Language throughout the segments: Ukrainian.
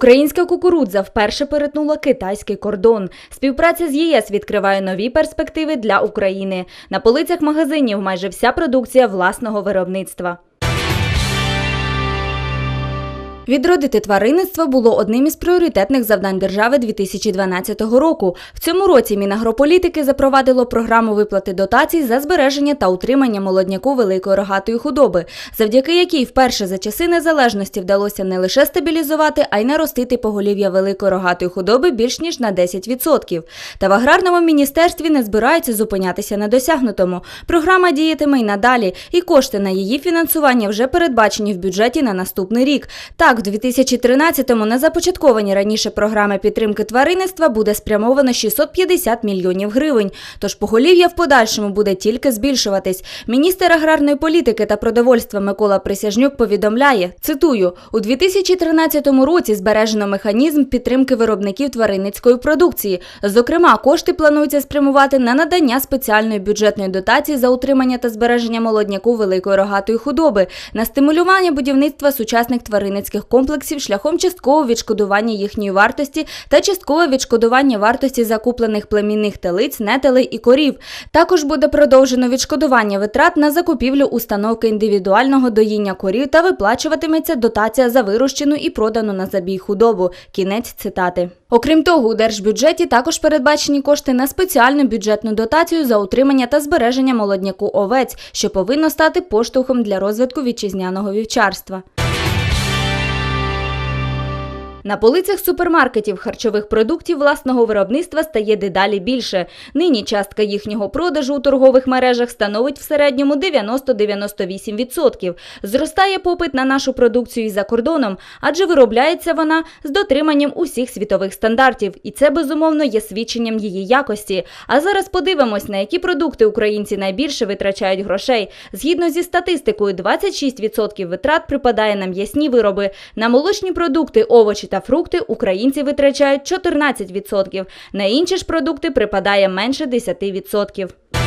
Українська кукурудза вперше перетнула китайський кордон. Співпраця з ЄС відкриває нові перспективи для України. На полицях магазинів майже вся продукція власного виробництва. Відродити тваринництво було одним із пріоритетних завдань держави 2012 року. В цьому році Мінагрополітики запровадило програму виплати дотацій за збереження та утримання молодняку великої рогатої худоби, завдяки якій вперше за часи незалежності вдалося не лише стабілізувати, а й наростити поголів'я великої рогатої худоби більш ніж на 10%. Та в аграрному міністерстві не збираються зупинятися на досягнутому. Програма діятиме й надалі, і кошти на її фінансування вже передбачені в бюджеті на наступний рік. Так, в 2013-му на започатковані раніше програми підтримки тваринництва буде спрямовано 650 мільйонів гривень. Тож поголів'я в подальшому буде тільки збільшуватись. Міністр аграрної політики та продовольства Микола Присяжнюк повідомляє, цитую, у 2013 році збережено механізм підтримки виробників тваринницької продукції. Зокрема, кошти планується спрямувати на надання спеціальної бюджетної дотації за утримання та збереження молодняку великої рогатої худоби, на стимулювання будівництва сучасних тваринницьких комплексів шляхом часткового відшкодування їхньої вартості та часткове відшкодування вартості закуплених племінних телиць, нетелей і корів. Також буде продовжено відшкодування витрат на закупівлю установки індивідуального доїння корів та виплачуватиметься дотація за вирощену і продану на забій худобу. Кінець цитати. Окрім того, у держбюджеті також передбачені кошти на спеціальну бюджетну дотацію за утримання та збереження молодняку овець, що повинно стати поштовхом для розвитку вітчизняного вівчарства. На полицях супермаркетів харчових продуктів власного виробництва стає дедалі більше. Нині частка їхнього продажу у торгових мережах становить в середньому 90-98%. Зростає попит на нашу продукцію і за кордоном, адже виробляється вона з дотриманням усіх світових стандартів, і це безумовно є свідченням її якості. А зараз подивимось, на які продукти українці найбільше витрачають грошей. Згідно зі статистикою, 26% витрат припадає на м'ясні вироби, на молочні продукти, овочі та фрукти українці витрачають 14%, на інші ж продукти припадає менше 10%.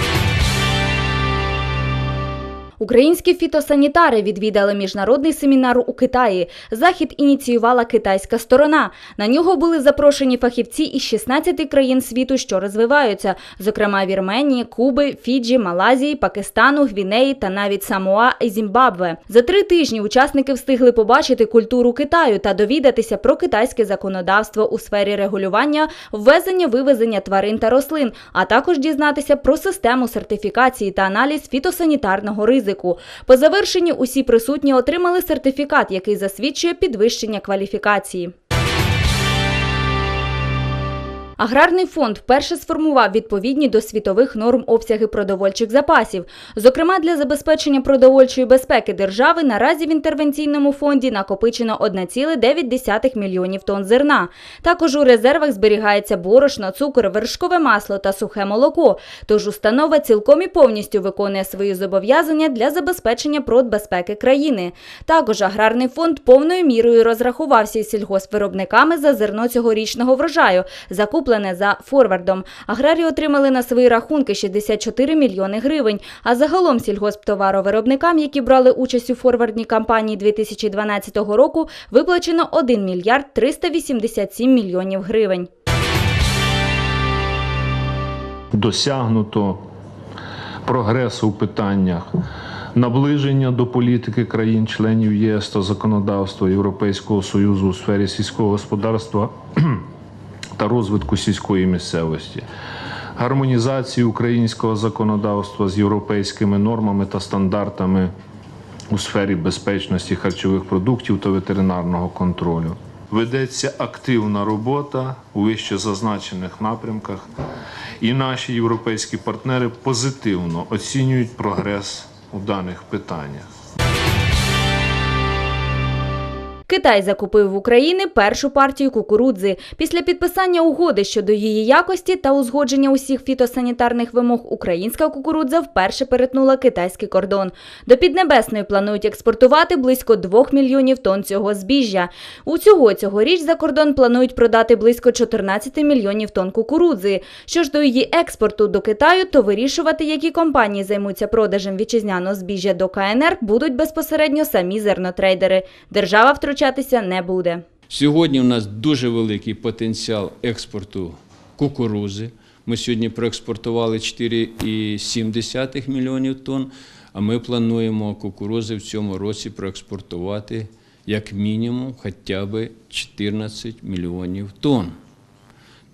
Українські фітосанітари відвідали міжнародний семінар у Китаї. Захід ініціювала китайська сторона. На нього були запрошені фахівці із 16 країн світу, що розвиваються, зокрема Вірменії, Куби, Фіджі, Малайзії, Пакистану, Гвінеї та навіть Самоа і Зімбабве. За три тижні учасники встигли побачити культуру Китаю та довідатися про китайське законодавство у сфері регулювання, ввезення, вивезення тварин та рослин, а також дізнатися про систему сертифікації та аналіз фітосанітарного ризику. По завершенні усі присутні отримали сертифікат, який засвідчує підвищення кваліфікації. Аграрний фонд вперше сформував відповідні до світових норм обсяги продовольчих запасів. Зокрема, для забезпечення продовольчої безпеки держави наразі в інтервенційному фонді накопичено 1,9 мільйонів тонн зерна. Також у резервах зберігається борошно, цукор, вершкове масло та сухе молоко. Тож установа цілком і повністю виконує свої зобов'язання для забезпечення продбезпеки країни. Також аграрний фонд повною мірою розрахувався із сільгоспвиробниками за зерно цьогорічного врожаю, закуплене за форвардом. Аграрії отримали на свої рахунки 64 мільйони гривень. А загалом сільгосптоваровиробникам, які брали участь у форвардній кампанії 2012 року, виплачено 1 мільярд 387 мільйонів гривень. досягнуто прогресу в питаннях наближення до політики країн-членів ЄС та законодавства Європейського Союзу у сфері сільського господарства та розвитку сільської місцевості, гармонізації українського законодавства з європейськими нормами та стандартами у сфері безпечності харчових продуктів та ветеринарного контролю. Ведеться активна робота у вище зазначених напрямках, і наші європейські партнери позитивно оцінюють прогрес у даних питаннях. Китай закупив в Україні першу партію кукурудзи. Після підписання угоди щодо її якості та узгодження усіх фітосанітарних вимог українська кукурудза вперше перетнула китайський кордон. До Піднебесної планують експортувати близько 2 мільйонів тонн цього збіжжя. Усього цьогоріч за кордон планують продати близько 14 мільйонів тонн кукурудзи. Що ж до її експорту до Китаю, то вирішувати, які компанії займуться продажем вітчизняного збіжжя до КНР, будуть безпосередньо самі зернотрейдери. Держава втручатися не буде. Сьогодні у нас дуже великий потенціал експорту кукурузи. Ми сьогодні проекспортували 4,7 мільйонів тонн, а ми плануємо кукурузи в цьому році проекспортувати як мінімум хоча б 14 мільйонів тонн.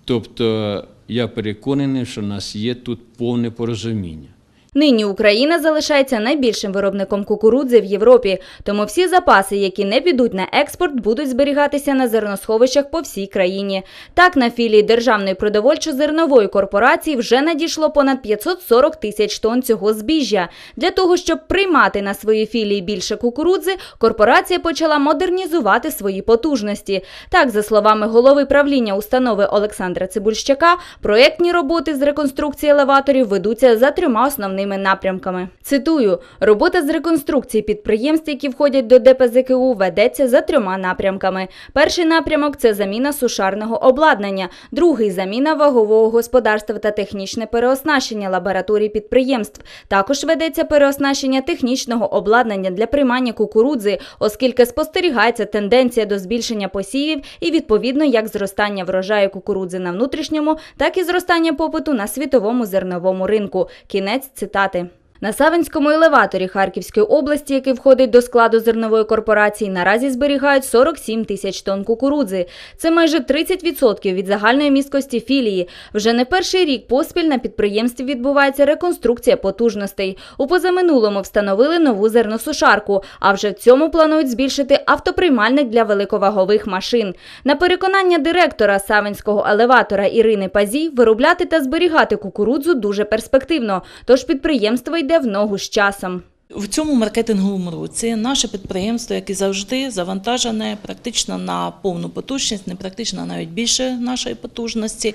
Тобто я переконаний, що в нас є тут повне порозуміння. Нині Україна залишається найбільшим виробником кукурудзи в Європі, тому всі запаси, які не підуть на експорт, будуть зберігатися на зерносховищах по всій країні. Так, на філії Державної продовольчо-зернової корпорації вже надійшло понад 540 тисяч тонн цього збіжжя. Для того, щоб приймати на свої філії більше кукурудзи, корпорація почала модернізувати свої потужності. Так, за словами голови правління установи Олександра Цибульщака, проєктні роботи з реконструкції елеваторів ведуться за трьома основними напрямками. Цитую: робота з реконструкції підприємств, які входять до ДПЗКУ, ведеться за трьома напрямками. Перший напрямок це заміна сушарного обладнання, другий заміна вагового господарства та технічне переоснащення лабораторій підприємств. Також ведеться переоснащення технічного обладнання для приймання кукурудзи, оскільки спостерігається тенденція до збільшення посівів і відповідно як зростання врожаю кукурудзи на внутрішньому, так і зростання попиту на світовому зерновому ринку. Кінець цитати. sătate. На Савинському елеваторі Харківської області, який входить до складу зернової корпорації, наразі зберігають 47 тисяч тонн кукурудзи. Це майже 30% від загальної місткості філії. Вже не перший рік поспіль на підприємстві відбувається реконструкція потужностей. У позаминулому встановили нову зерносушарку, а вже в цьому планують збільшити автоприймальник для великовагових машин. На переконання директора Савинського елеватора Ірини Пазій, виробляти та зберігати кукурудзу дуже перспективно, тож підприємство йде в ногу з часом. В цьому маркетинговому році наше підприємство, як і завжди, завантажене практично на повну потужність, не практично навіть більше нашої потужності.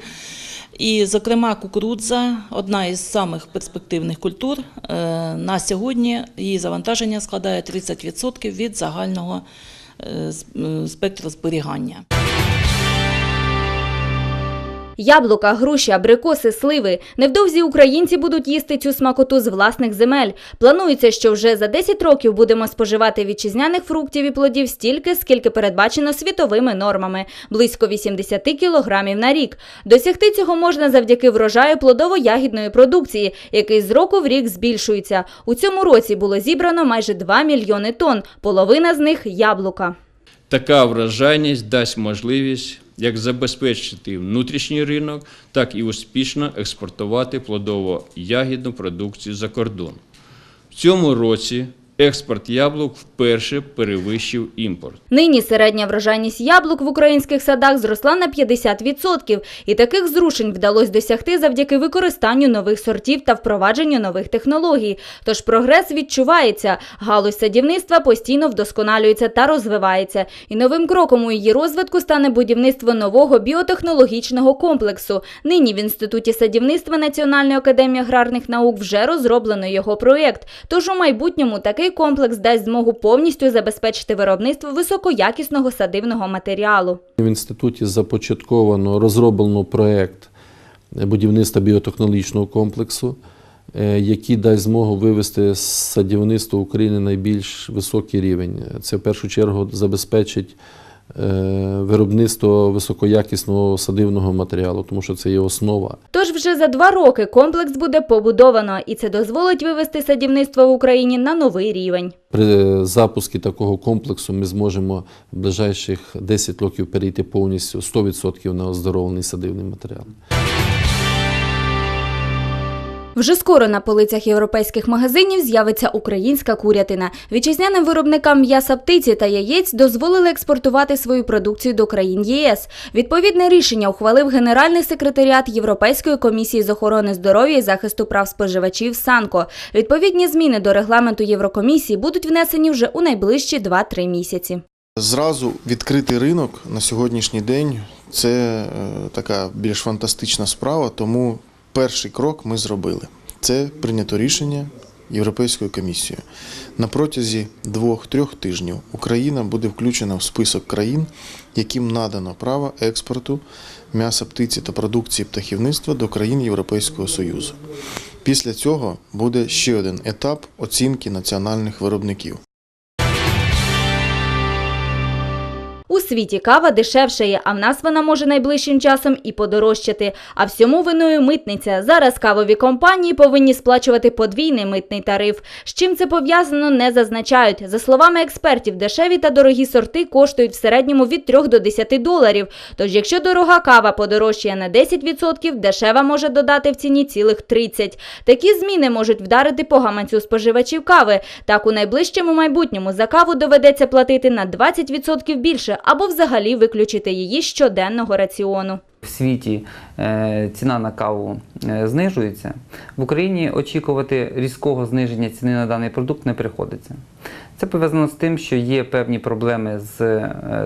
І, зокрема, кукурудза одна із самих перспективних культур. Е, На сьогодні її завантаження складає 30% від загального е, е, спектру зберігання. Яблука, груші, абрикоси, сливи. Невдовзі українці будуть їсти цю смакоту з власних земель. Планується, що вже за 10 років будемо споживати вітчизняних фруктів і плодів стільки, скільки передбачено світовими нормами – близько 80 кілограмів на рік. Досягти цього можна завдяки врожаю плодово-ягідної продукції, який з року в рік збільшується. У цьому році було зібрано майже 2 мільйони тонн, половина з них – яблука. Така вражайність дасть можливість як забезпечити внутрішній ринок, так і успішно експортувати плодово-ягідну продукцію за кордон. В цьому році експорт яблук вперше перевищив імпорт. Нині середня врожайність яблук в українських садах зросла на 50%, і таких зрушень вдалося досягти завдяки використанню нових сортів та впровадженню нових технологій. Тож прогрес відчувається. Галузь садівництва постійно вдосконалюється та розвивається. І новим кроком у її розвитку стане будівництво нового біотехнологічного комплексу. Нині в Інституті садівництва Національної академії аграрних наук вже розроблено його проєкт. Тож у майбутньому такий комплекс дасть змогу повністю забезпечити виробництво високоякісного садивного матеріалу. В інституті започатковано розроблено проєкт будівництва біотехнологічного комплексу, е, який дасть змогу вивести з садівництва України найбільш високий рівень. Це в першу чергу забезпечить виробництво високоякісного садивного матеріалу, тому що це є основа. Тож вже за два роки комплекс буде побудовано, і це дозволить вивести садівництво в Україні на новий рівень. При запуску такого комплексу ми зможемо в ближайших 10 років перейти повністю 100% на оздоровлений садивний матеріал. Вже скоро на полицях європейських магазинів з'явиться українська курятина. Вітчизняним виробникам м'яса птиці та яєць дозволили експортувати свою продукцію до країн ЄС. Відповідне рішення ухвалив Генеральний секретаріат Європейської комісії з охорони здоров'я і захисту прав споживачів Санко. Відповідні зміни до регламенту Єврокомісії будуть внесені вже у найближчі 2-3 місяці. Зразу відкритий ринок на сьогоднішній день це е, така більш фантастична справа, тому перший крок ми зробили. Це прийнято рішення Європейською комісією. На протязі двох-трьох тижнів Україна буде включена в список країн, яким надано право експорту м'яса птиці та продукції птахівництва до країн Європейського Союзу. Після цього буде ще один етап оцінки національних виробників. У світі кава дешевшає, а в нас вона може найближчим часом і подорожчати. А всьому виною митниця. Зараз кавові компанії повинні сплачувати подвійний митний тариф. З чим це пов'язано, не зазначають. За словами експертів, дешеві та дорогі сорти коштують в середньому від 3 до 10 доларів. Тож, якщо дорога кава подорожчає на 10%, дешева може додати в ціні цілих 30%. Такі зміни можуть вдарити по гаманцю споживачів кави. Так, у найближчому майбутньому за каву доведеться платити на 20% більше або взагалі виключити її з щоденного раціону. В світі е, ціна на каву е, знижується. В Україні очікувати різкого зниження ціни на даний продукт не приходиться. Це пов'язано з тим, що є певні проблеми з, е,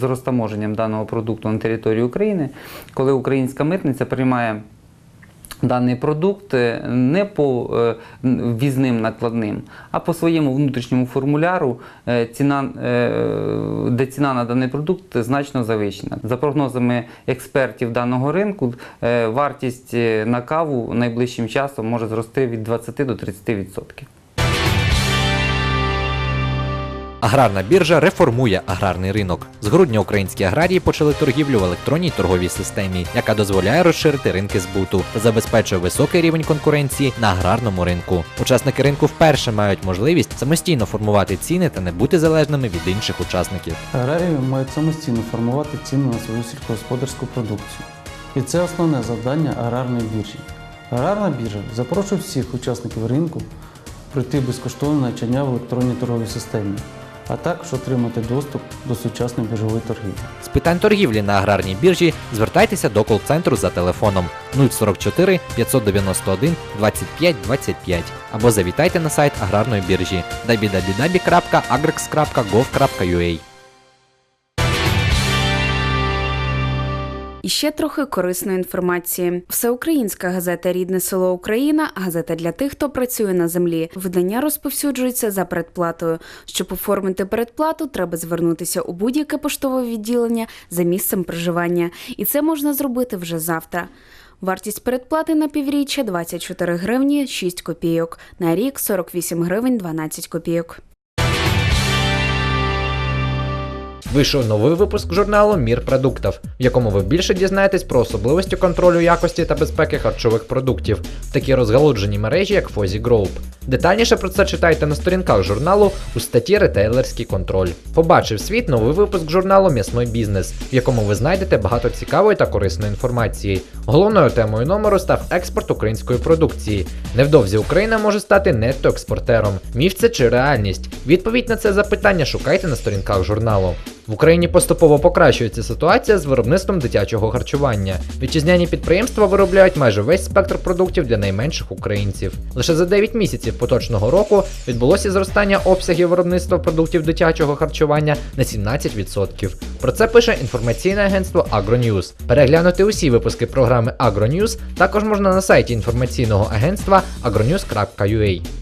з розтаможенням даного продукту на території України, коли українська митниця приймає даний продукт не по е, ввізним накладним, а по своєму внутрішньому формуляру, е, ціна, е, де ціна на даний продукт значно завищена. За прогнозами експертів даного ринку, вартість на каву найближчим часом може зрости від 20 до 30%. Аграрна біржа реформує аграрний ринок. З грудня українські аграрії почали торгівлю в електронній торговій системі, яка дозволяє розширити ринки збуту та забезпечує високий рівень конкуренції на аграрному ринку. Учасники ринку вперше мають можливість самостійно формувати ціни та не бути залежними від інших учасників. Аграрії мають самостійно формувати ціни на свою сільськогосподарську продукцію. І це основне завдання аграрної біржі. Аграрна біржа запрошує всіх учасників ринку пройти безкоштовне навчання в електронній торговій системі, а також отримати доступ до сучасної біржової торгівлі. З питань торгівлі на аграрній біржі звертайтеся до кол-центру за телефоном 044 591 25 25 або завітайте на сайт аграрної біржі www.agrex.gov.ua. І ще трохи корисної інформації. Всеукраїнська газета Рідне село Україна, газета для тих, хто працює на землі. Видання розповсюджується за предплатою. Щоб оформити передплату, треба звернутися у будь-яке поштове відділення за місцем проживання, і це можна зробити вже завтра. Вартість передплати на півріччя 24 гривні 6 копійок, на рік 48 гривень 12 копійок. Вийшов новий випуск журналу Мір продуктів, в якому ви більше дізнаєтесь про особливості контролю якості та безпеки харчових продуктів, в такій розгалудженій мережі, як Fozzy Group. Детальніше про це читайте на сторінках журналу у статті Ретейлерський контроль. Побачив світ новий випуск журналу М'ясний бізнес, в якому ви знайдете багато цікавої та корисної інформації. Головною темою номеру став експорт української продукції. Невдовзі Україна може стати нетто-експортером. Міф це чи реальність? Відповідь на це запитання шукайте на сторінках журналу. В Україні поступово покращується ситуація з виробництвом дитячого харчування. Вітчизняні підприємства виробляють майже весь спектр продуктів для найменших українців. Лише за 9 місяців поточного року відбулося зростання обсягів виробництва продуктів дитячого харчування на 17%. Про це пише інформаційне агентство AgroNews. Переглянути усі випуски програми AgroNews також можна на сайті інформаційного агентства agronews.ua.